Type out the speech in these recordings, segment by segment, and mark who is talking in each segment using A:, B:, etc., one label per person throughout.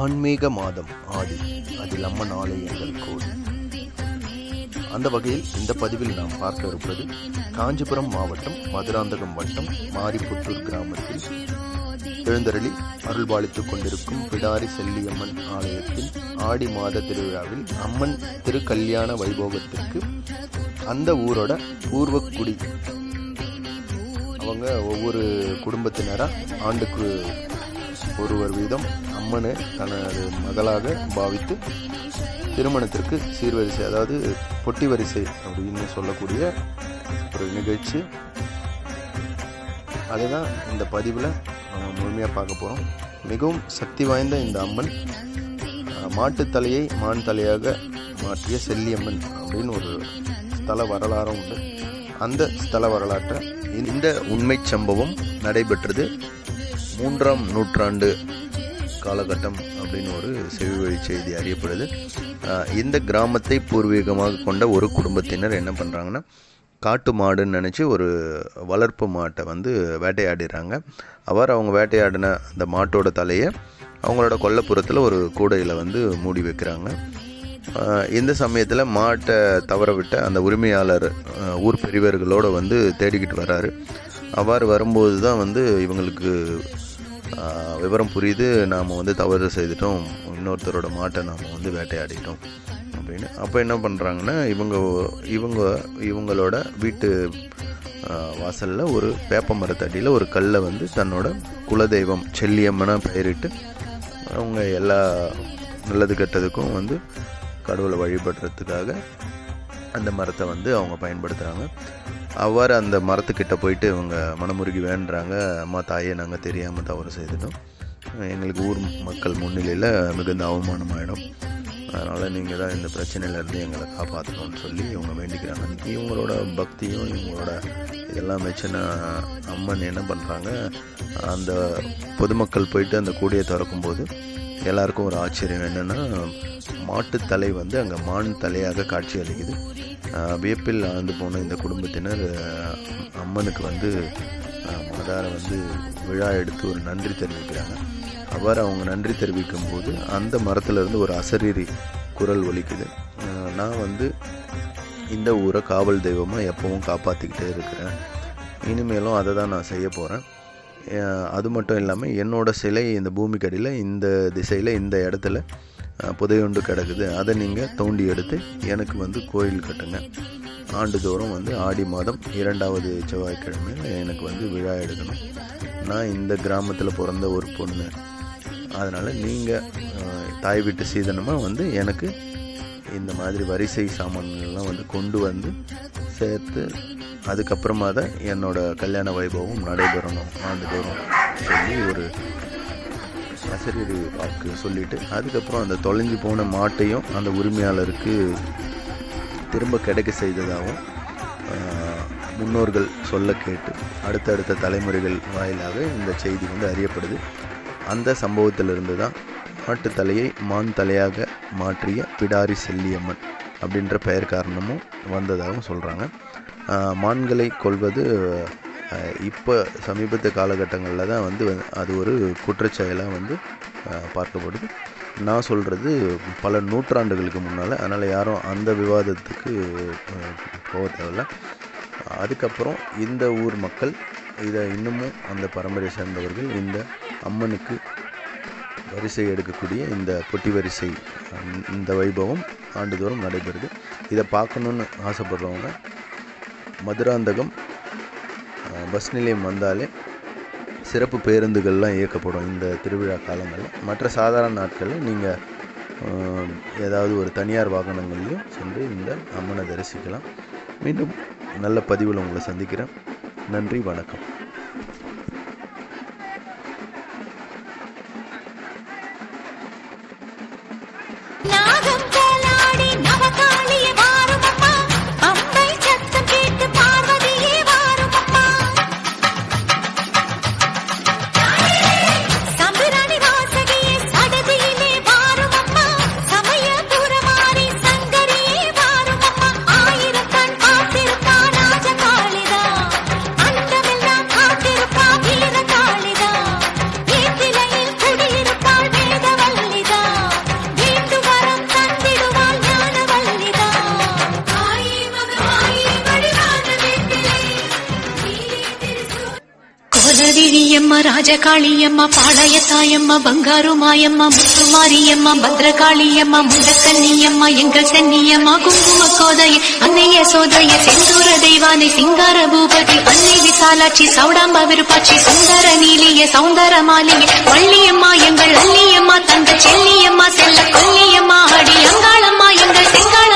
A: ஆன்மீக மாதம் ஆடி அதில் அம்மன் ஆலயங்கள் கோடி. அந்த வகையில் இந்த பதிவில் நாம் பார்க்க இருப்பது காஞ்சிபுரம் மாவட்டம் மதுராந்தகம் வட்டம் மாரிப்புத்தூர் கிராமத்தில் எழுந்தருளி அருள்பாலித்துக் கொண்டிருக்கும் பிடாரி செல்லியம்மன் ஆலயத்தில் ஆடி மாத திருவிழாவில் அம்மன் திருக்கல்யாண வைபோகத்திற்கு அந்த ஊரோட பூர்வக்குடி. அவங்க ஒவ்வொரு குடும்பத்தினராக ஆண்டுக்கு ஒருவர் வீதம் அம்மனை தனது மகளாக பாவித்து திருமணத்திற்கு சீர்வரிசை அதாவது பொட்டி வரிசை அப்படின்னு சொல்லக்கூடிய ஒரு நிகழ்ச்சி. அதுதான் இந்த பதிவில் நம்ம முழுமையாக பார்க்க போகிறோம் மிகவும் சக்தி வாய்ந்த இந்த அம்மன் மாட்டு மாட்டுத் தலையை மான் தலையாக மாற்றிய செல்லியம்மன் அப்படின்னு ஒரு ஸ்தல வரலாறும் உண்டு. அந்த ஸ்தல வரலாற்றை இந்த உண்மை சம்பவம் நடைபெற்றது. மூன்றாம் நூற்றாண்டு காலகட்டம் அப்படின்னு ஒரு செவிவழி செய்தி அறியப்படுது. இந்த கிராமத்தை பூர்வீகமாக கொண்ட ஒரு குடும்பத்தினர் என்ன பண்ணுறாங்கன்னா காட்டு மாடுன்னு நினச்சி ஒரு வளர்ப்பு மாட்டை வந்து வேட்டையாடிடுறாங்க. அவர் அவங்க வேட்டையாடின அந்த மாட்டோட தலையை அவங்களோட கொல்லப்புறத்தில் ஒரு கூடையில் வந்து மூடி வைக்கிறாங்க. இந்த சமயத்தில் மாட்டை தவற விட்ட அந்த உரிமையாளர் ஊர் பெரியவர்களோடு வந்து தேடிக்கிட்டு வராரு. அவ்வாறு வரும்போது தான் வந்து இவங்களுக்கு விவரம் புரியுது. நாம் வந்து தவறு செய்துட்டோம். இன்னொருத்தரோட மாட்டை நாம் வந்து வேட்டையாடிட்டோம் அப்படின்னு. அப்போ என்ன பண்ணுறாங்கன்னா இவங்க இவங்க இவங்களோட வீட்டு வாசலில் ஒரு வேப்ப மரத்தடியில் ஒரு கல்லை வந்து தன்னோட குலதெய்வம் செல்லியம்மனாக பெயரிட்டு அவங்க எல்லா நல்லது கெட்டதுக்கும் வந்து கடவுளை வழிபடுறதுக்காக அந்த மரத்தை வந்து அவங்க பயன்படுத்துகிறாங்க அவ்வாறு அந்த மரத்துக்கிட்ட போயிட்டு இவங்க மனமுருகி வேண்டுறாங்க அம்மா தாயே நாங்கள் தெரியாமல் தவறு செய்துட்டோம். எங்களுக்கு ஊர் மக்கள் முன்னிலையில் மிகுந்த அவமானமாயிடும் அதனால் நீங்கள் தான் இந்த பிரச்சனையிலேருந்து எங்களை காப்பாற்றணும்னு சொல்லி இவங்க வேண்டிக்கிறாங்க. இவங்களோட பக்தியும் இவங்களோட இதெல்லாம் வச்சுன்னா அம்மன் என்ன பண்ணுறாங்க அந்த பொதுமக்கள் போயிட்டு அந்த கூடையை திறக்கும்போது எல்லாருக்கும் ஒரு ஆச்சரியம் என்னென்னா மாட்டுத்தலை வந்து அங்கே மான் தலையாக காட்சி அளிக்குது. வியப்பில் ஆழ்ந்து போன இந்த குடும்பத்தினர் அம்மனுக்கு வந்து ஆஹ் வந்து விழா எடுத்து ஒரு நன்றி தெரிவிக்கிறாங்க. அவ்வாறு அவங்க நன்றி தெரிவிக்கும் போது அந்த மரத்துலேருந்து ஒரு அசரீரி குரல் ஒலிக்குது. நான் வந்து இந்த ஊரை காவல் தெய்வமாக எப்பவும் காப்பாற்றிக்கிட்டே இருக்கிறேன். இனிமேலும் அதை தான் நான் செய்ய போகிறேன் அது மட்டும் இல்லாமல் என்னோட சிலை இந்த பூமிக்கடியில் இந்த திசையில் இந்த இடத்துல புதையுண்டு கிடக்குது. அதை நீங்கள் தோண்டி எடுத்து எனக்கு வந்து கோயில் கட்டுங்க. ஆண்டுதோறும் வந்து ஆடி மாதம் இரண்டாவது செவ்வாய்க்கிழமையில் எனக்கு வந்து விழா எடுக்கணும். நான் இந்த கிராமத்தில் பிறந்த ஒரு பொண்ணு. அதனால் நீங்கள் தாய் வீட்டு சீதனமாக வந்து எனக்கு இந்த மாதிரி வரிசை சாமான்கள்லாம் வந்து கொண்டு வந்து சேர்த்து அதுக்கப்புறமா தான் என்னோடய கல்யாண வைபவம் நடைபெறணும். ஆண்டுதோறும் சொல்லி ஒரு ஆசிரியர் பார்க்க சொல்லிட்டு அதுக்கப்புறம் அந்த தொலைஞ்சு போன மாட்டையும் அந்த உரிமையாளருக்கு திரும்ப கிடைக்க செய்ததாகவும் முன்னோர்கள் சொல்ல கேட்டு அடுத்தடுத்த தலைமுறைகள் வாயிலாக இந்த செய்தி வந்து அறியப்படுது. அந்த சம்பவத்திலிருந்து தான் மாட்டு தலையை மான் தலையாக மாற்றிய பிடாரி செல்லியம்மன் அப்படின்ற பெயர் காரணமும் வந்ததாகவும் சொல்கிறாங்க மான்களை கொல்வது இப்போ சமீபத்து காலகட்டங்களில் தான் வந்து அது ஒரு குற்றச்செயலாக வந்து பார்க்கப்படுது. நான் சொல்கிறது பல நூற்றாண்டுகளுக்கு முன்னால் அதனால் யாரும் அந்த விவாதத்துக்கு போக தேவையில்ல. அதுக்கப்புறம் இந்த ஊர் மக்கள் இதை இன்னமும் அந்த பரம்பரை சேர்ந்தவர்கள் இந்த அம்மனுக்கு வரிசை எடுக்கக்கூடிய இந்த பொட்டி வரிசை இந்த வைபவம் ஆண்டுதோறும் நடைபெறுது. இதை பார்க்கணுன்னு ஆசைப்படுறவங்க மதுராந்தகம் பஸ் நிலையம் வந்தாலே சிறப்பு பேருந்துகள்லாம் இயக்கப்படும் இந்த திருவிழா காலங்களில். மற்ற சாதாரண நாட்களில் நீங்கள் ஏதாவது ஒரு தனியார் வாகனங்கள்லையும் சென்று இந்த அம்மனை தரிசிக்கலாம். மீண்டும் நல்ல பதிவில் உங்களை சந்திக்கிறேன். நன்றி வணக்கம்.
B: ராஜகாளியம்மா பாளையத்தாயம்மா பங்காரு மாயம்மா முத்துமாரியம்மா பத்ரகாளியம்மா முண்டக்கண்ணியம்மா எங்கள் சென்னியம்மா குங்கும கோதைய அன்னைய சோதைய செந்தூர தெய்வானை சிங்கார பூபதி அன்னை விசாலாட்சி சௌடாம்பா விருப்பாட்சி சுந்தர நீலிய சௌந்தர மாலிய வள்ளியம்மா எங்கள் அள்ளியம்மா தந்த செல்லியம்மா செல்ல கொல்லியம்மா அடி அங்காளம்மா எங்கள்
C: செங்காள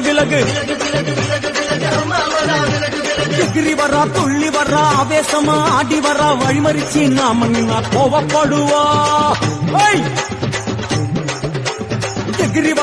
D: விலகு விலகு எகிரி வரா துள்ளி வரா ஆவேசமா ஆடி வரா வழிமறிச்சு நாம நின்னா கோவப்படுவா.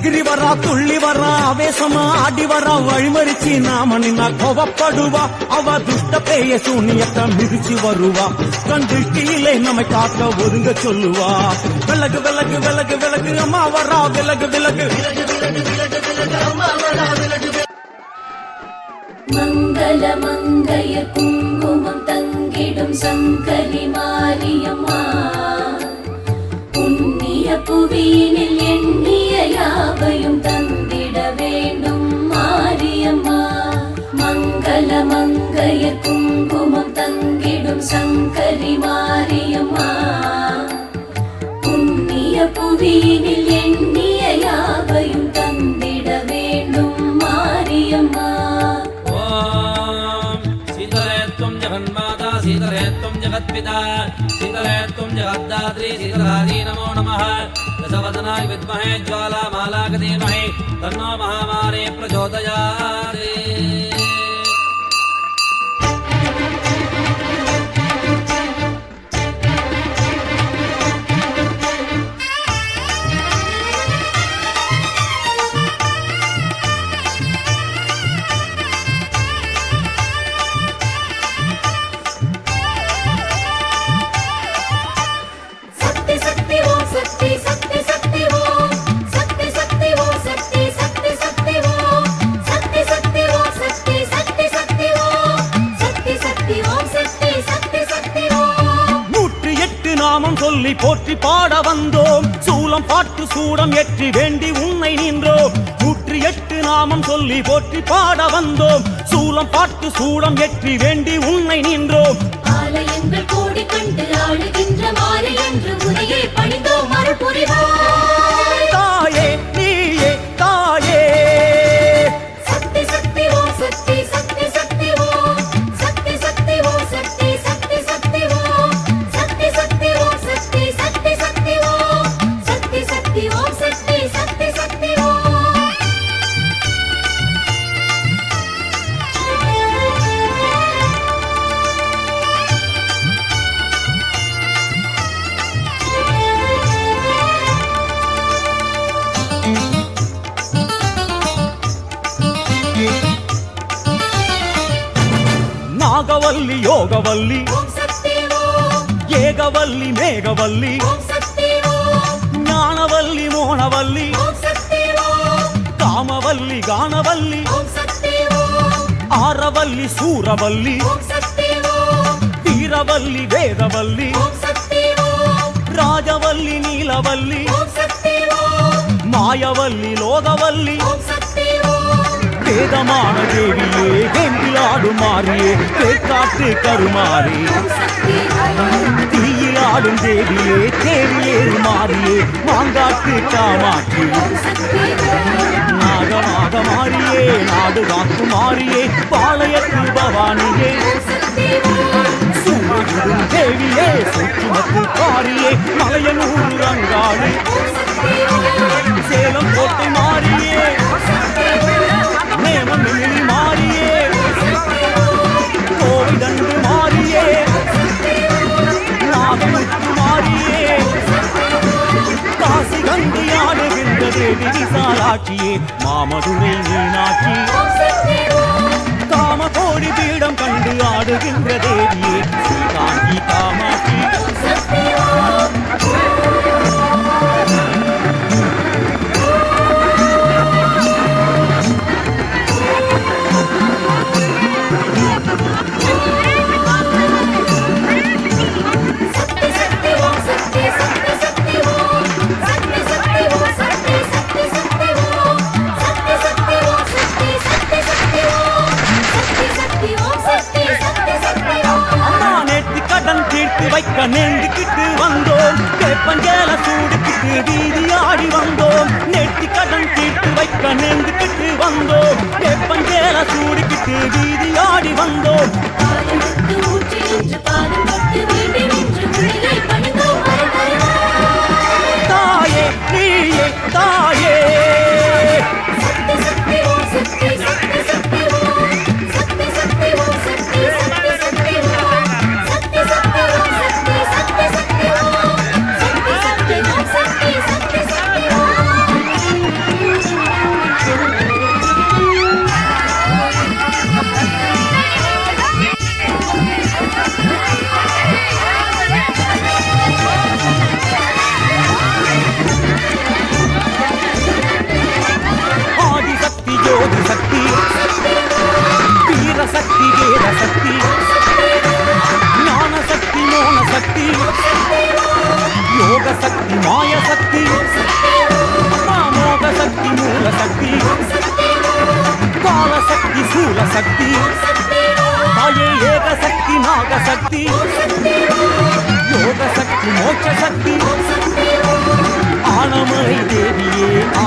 D: எகிரி வரா துள்ளி வரா ஆவேசமா ஆடி வரா வழிமறிச்சு நாம நின்னா கோவப்படுவா. அவ துஷ்ட பேய சூனியத்தை மிதிச்சு வருவா. கண் திருஷ்டியிலே நம்மை காக்க ஒதுங்க சொல்லுவா. விலகு விலகு விலகு விலகு அம்மா வரா விலகு விலகு.
E: மங்கள மங்கைய குங்குமம் தங்கிடும் சங்கரி மாரியம்மா. புவியினில் எண்ணிய யாவையும் தந்திட வேண்டும் மாரியம்மா. மங்கள மங்கைய குங்குமம் தங்கிடும் சங்கரி மாரியம்மா. புண்ணிய புவியினில் எண்ணிய யாவையும் தந்திட வேண்டும் மாரியம்மா.
F: சீதரேத்தும் ஜெகன்மாதா சீதரேத்தும் ஜெகத்பிதா. जगद्दात्री नमो। नमः दशवदनाय विद्महे ज्वालामालाक धीमहि तन्नो महामारी प्रचोदयात्।
D: போற்றி பாட வந்தோம். சூலம் பாட்டு சூடம் ஏற்றி வேண்டி உன்னை நின்றோம். நூற்றி எட்டு நாமம் சொல்லி போற்றி பாட வந்தோம். சூலம் பாட்டு சூடம் ஏற்றி வேண்டி உன்னை நின்றோம்.
E: ஆலயங்கள் கோடி கண்டு ஆளுகின்ற மாறி என்று உனையே பணிந்தோம். నాగవల్లి
D: యోగవల్లి. ఏగవల్లి
E: మేఘవల్లి. జ్ఞానవల్లి మోనవల్లి
D: కామవల్లి గానవల్లి.
E: ఆరవల్లి సూరవల్లి. తీరవల్లి
D: వేదవల్లి. రాజవల్లి
E: నీలవల్లి. మాయవల్లి లోగవల్లి
D: வேதமான தேவியே வெம்பிலாடு மாறியே தேக்காட்டு கருமாறி.
E: ஓம்
D: ஆடும் தேவியே தேவியேறு மாறியே மாங்காட்டு காமாற்றி. நாகமாக மாறியே நாடு காத்து மாறியே பாளையத்து பவானியே. சூரியன் தேவியே சுற்றுமத்து பாரியே மலையனூர் ரங்காளி சேலம் கோட்டை மாறியே. விசாலாட்சியே மாமதுரை மீனாட்சி காம கோடி பீடம் கண்டு ஆடுகின்ற தேவியே சூடுக்கிட்டு வீதி ஆடி வந்தோம். நெட்டி கடன் தீர்த்து வைக்க நேர்ந்துக்கிட்டு வந்தோம். வெப்பஞ்சேல சூடுக்கிட்டு வீதி ஆடி வந்தோம்.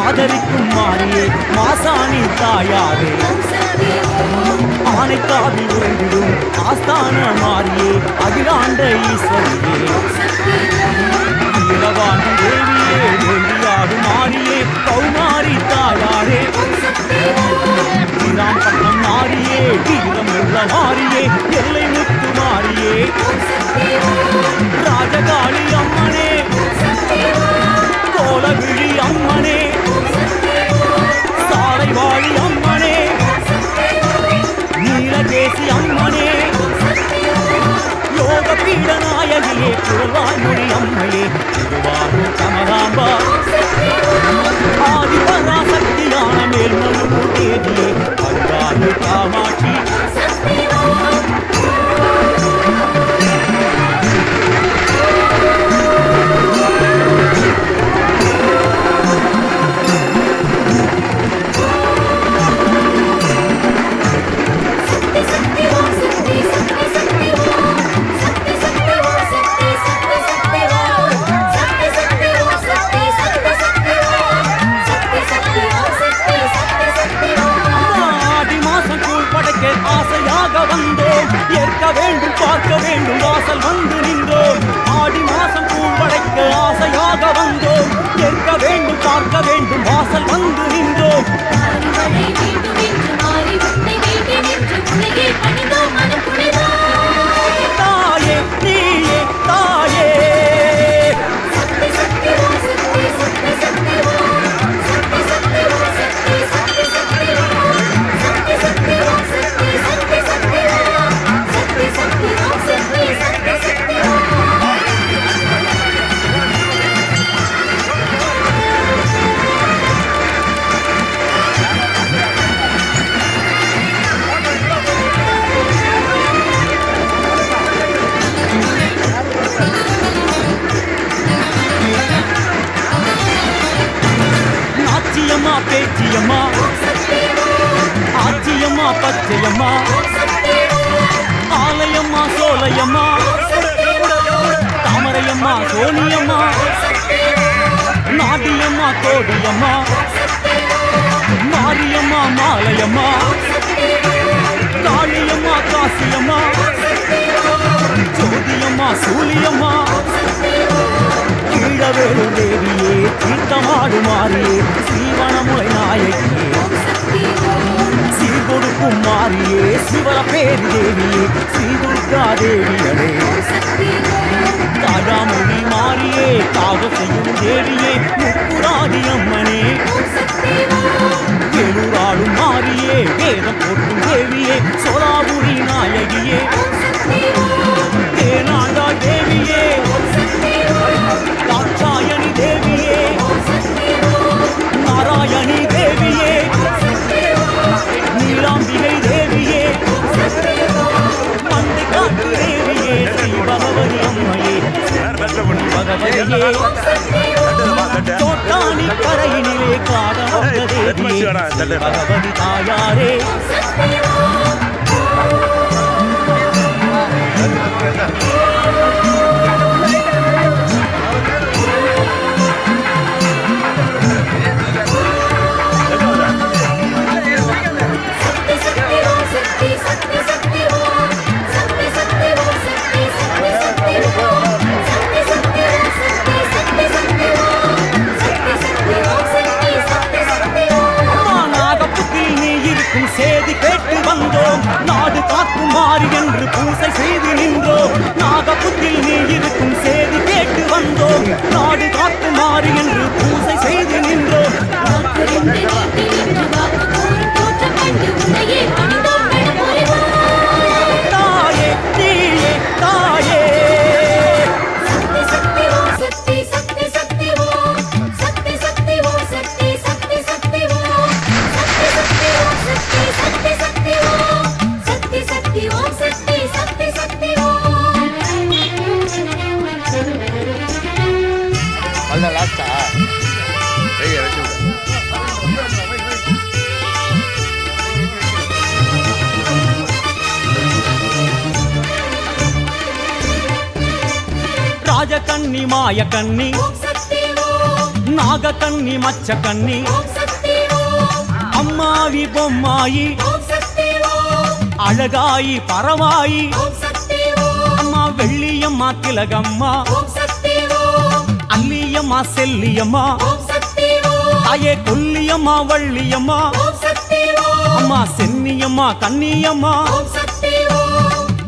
D: ஆதரிக்கும் மாறியே மாசாணி தாயாரே. ஆனைக்காவில் உறைந்திடும் ஆஸ்தான மாறியே அகிலாண்ட ஈஸ்வரியே. இளவாண்டி தேவியே வேண்டியாடு மாறியே கௌமாரி தாயாரே. பட்டம் மாறியே தீரம் உள்ள மாறியே எல்லை முத்து மாறியே. ராஜகாளி அம்மனே கோலவிழி அம்மனே. வாழி அம்மனே. நீலகேசி அம்மனே. யோக பீடநாயகியே குருவாய்மொழி அம்மையே. திருவாரூர் கமலாம்பா. ஆதி பராசக்தியான மேல்மனு தேவியே. அவ்வாறு காமாட்சி. வேண்டும் மாரியம்மா. மாரியம்மா மாலையம்மா. காளியம்மா காசியம்மா. ஜோதியம்மா சூலியம்மா. கீழவேலு தேவியே தீர்த்தமாடு மாறியே சீவனமுலை நாயகியே. சீர்கொடுக்கும் மாறியே சிவர பேரி தேவியே ஸ்ரீதுர்கா தேவியடே தாயாமொழி மாறியே காவல் செய்யும் தேவியே முக்குராதி அம்மனே. வேலூராடும் மாறியே வேதம் போட்டும் தேவியே சோலாபுரி நாயகியே. ராஜகன்னி மாயக்கன்னி
E: ஓம் சக்தி ஓம்
D: நாகக்கன்னி அம்மாவி பொம்மாயி. அழகாயி பரவாயி. அம்மா வெள்ளியம்மா திலகம்மா. அல்லியம்மா செல்லியம்மா. தாயே கொல்லியம்மா வள்ளியம்மா. அம்மா சென்னியம்மா
E: கண்ணியம்மா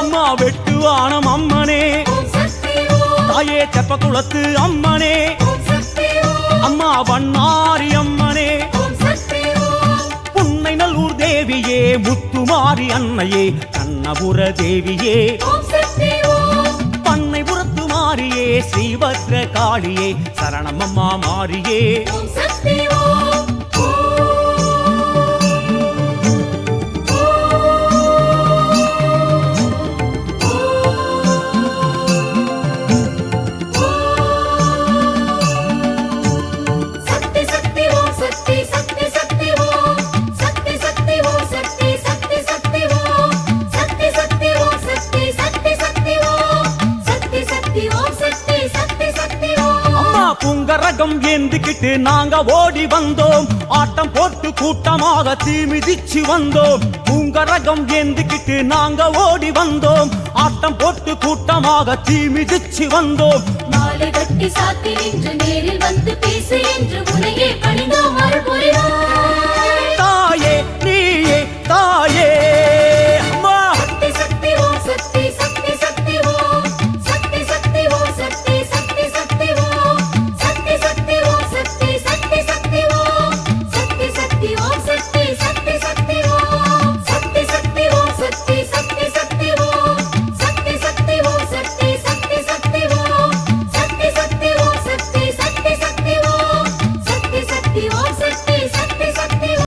D: அம்மா வெட்டுவானம் அம்மனே. தாயே
E: தெப்ப குளத்து அம்மனே.
D: அம்மா வண்ணாரி அம்மனே. புன்னை நல்லூர் தேவியே முத்துமாரி அன்னையே கண்ணபுர தேவியே.
E: பண்ணை
D: புறத்து மாறியே ஸ்ரீபத்ர காளியே
E: சரணம்
D: அம்மா மாறியே. கேட்டு நாங்க ஓடி வந்தோம். ஆட்டம் போட்டு கூட்டமாக தீமிதிச்சு வந்தோம். உங்க ரகம் ஏந்திக்கிட்டு நாங்க ஓடி வந்தோம். ஆட்டம் போட்டு கூட்டமாக தீமிதிச்சு வந்தோம்.
E: மாலை கட்டி சாத்தி நின்று நேரில் வந்து பேசு என்று உனையே பணிந்தோம் அருள்